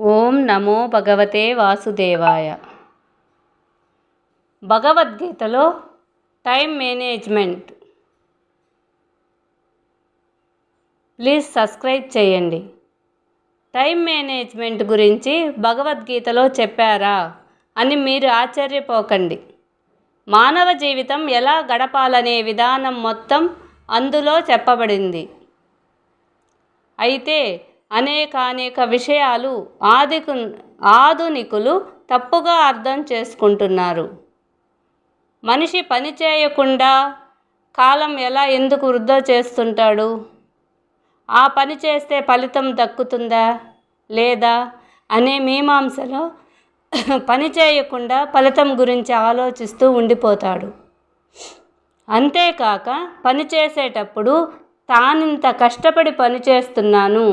ఓం నమో భగవతే వాసుదేవాయ. భగవద్గీతలో టైం మేనేజ్మెంట్. ప్లీజ్ సబ్స్క్రైబ్ చేయండి. టైం మేనేజ్మెంట్ గురించి భగవద్గీతలో చెప్పారా అని మీరు ఆశ్చర్యపోకండి. మానవ జీవితం ఎలా గడపాలనే విధానం మొత్తం అందులో చెప్పబడింది. అయితే అనేకానేక విషయాలు ఆదికు ఆధునికులు తప్పుగా అర్థం చేసుకుంటున్నారు. మనిషి పని చేయకుండా కాలం ఎలా ఎందుకు వృధా చేస్తుంటాడు? ఆ పని చేస్తే ఫలితం దక్కుతుందా? లేదా? అనే మీమాంసలో పని చేయకుండా ఫలితం గురించి ఆలోచిస్తూ ఉండిపోతాడు. అంతేకాక పని చేసేటప్పుడు తానింత కష్టపడి పని చేస్తున్నాను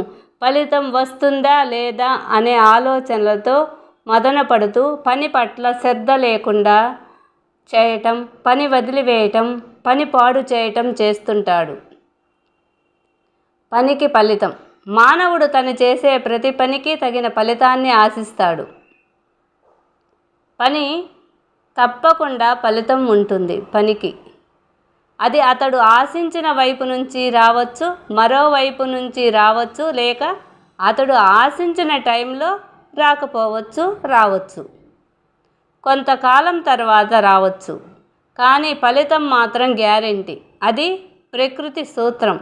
ఫలితం వస్తుందా లేదా అనే ఆలోచనలతో మదనపడుతూ పని పట్ల శ్రద్ధ లేకుండా చేయటం పని వదిలివేయటం పని పాడు చేయటం చేస్తుంటాడు. పనికి ఫలితం. మానవుడు తను చేసే ప్రతి పనికి తగిన ఫలితాన్ని ఆశిస్తాడు. పని తప్పకుండా ఫలితం ఉంటుంది పనికి. అది అతడు ఆశించిన వైపు నుంచి రావచ్చు మరోవైపు నుంచి రావచ్చు లేక అతడు ఆశించిన టైంలో రాకపోవచ్చు రావచ్చు. కొంతకాలం తర్వాత రావచ్చు. కానీ ఫలితం మాత్రం గ్యారెంటీ. అది ప్రకృతి సూత్రం.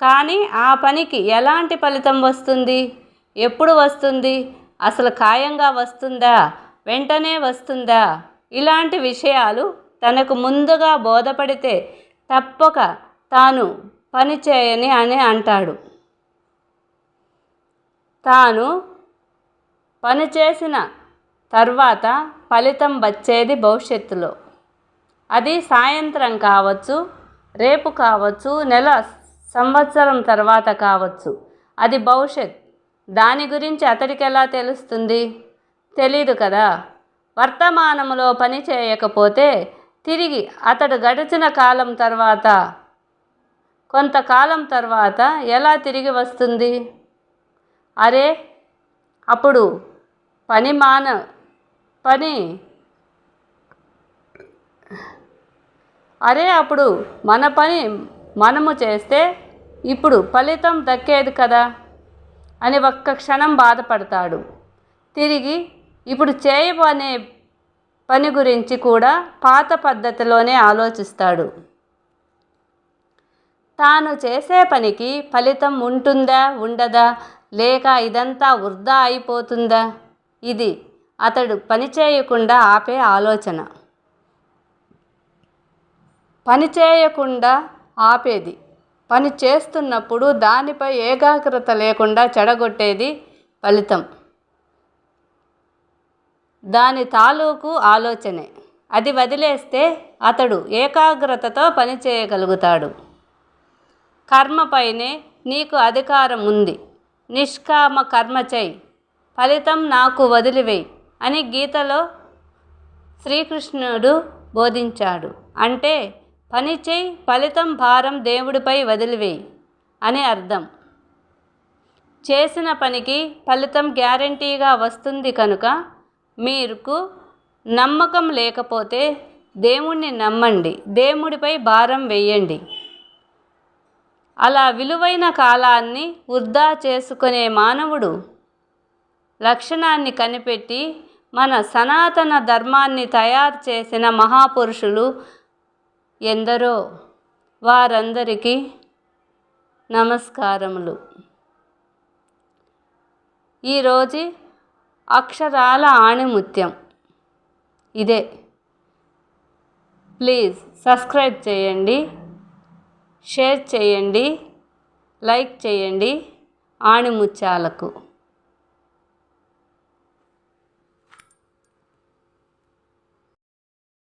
కానీ ఆ పనికి ఎలాంటి ఫలితం వస్తుంది? ఎప్పుడు వస్తుంది? అసలు ఖాయంగా వస్తుందా? వెంటనే వస్తుందా? ఇలాంటి విషయాలు తనకు ముందుగా బోధపడితే తప్పక తాను పని చేయని అని అంటాడు. తాను పని చేసిన తర్వాత ఫలితం వచ్చేది భవిష్యత్తులో. అది సాయంత్రం కావచ్చు రేపు కావచ్చు నెల సంవత్సరం తర్వాత కావచ్చు. అది భవిష్యత్. దాని గురించి అతడికి ఎలా తెలుస్తుంది? తెలీదు కదా. వర్తమానంలో పని చేయకపోతే తిరిగి అతడు గడిచిన కాలం తర్వాత కొంతకాలం తర్వాత ఎలా తిరిగి వస్తుంది? అరే అప్పుడు పని మాన పని అరే అప్పుడు మన పని మనము చేస్తే ఇప్పుడు ఫలితం దక్కేది కదా? అని ఒక్క క్షణం బాధపడతాడు. తిరిగి ఇప్పుడు చేయబనే పని గురించి కూడా పాత పద్ధతిలోనే ఆలోచిస్తాడు. తాను చేసే పనికి ఫలితం ఉంటుందా ఉండదా? లేక ఇదంతా వృధా అయిపోతుందా? ఇది అతడు పని చేయకుండా ఆపే ఆలోచన. పని చేయకుండా ఆపేది. పని చేస్తున్నప్పుడు దానిపై ఏకాగ్రత లేకుండా చెడగొట్టేది ఫలితం. దాని తాలూకు ఆలోచనే. అది వదిలేస్తే అతడు ఏకాగ్రతతో పనిచేయగలుగుతాడు కర్మపైనే నీకు అధికారం ఉంది. నిష్కామ కర్మ చేయి ఫలితం నాకు వదిలివేయి అని గీతలో శ్రీకృష్ణుడు బోధించాడు. అంటే పని చేయి ఫలితం భారం దేవుడిపై వదిలివేయి అని అర్థం. చేసిన పనికి ఫలితం గ్యారంటీగా వస్తుంది కనుక మీకు నమ్మకం లేకపోతే దేవుణ్ణి నమ్మండి. దేవుడిపై భారం వేయండి. అలా విలువైన కాలాన్ని వృధా చేసుకునే మానవుడు లక్షణాన్ని కనిపెట్టి మన సనాతన ధర్మాన్ని తయారు చేసిన మహాపురుషులు ఎందరో? వారందరికీ నమస్కారములు. ఈరోజు అక్షరాల ఆణిముత్యం. ఇదే. ప్లీజ్ సబ్స్క్రైబ్ చేయండి షేర్ చేయండి లైక్ చేయండి ఆణిముత్యాలకు.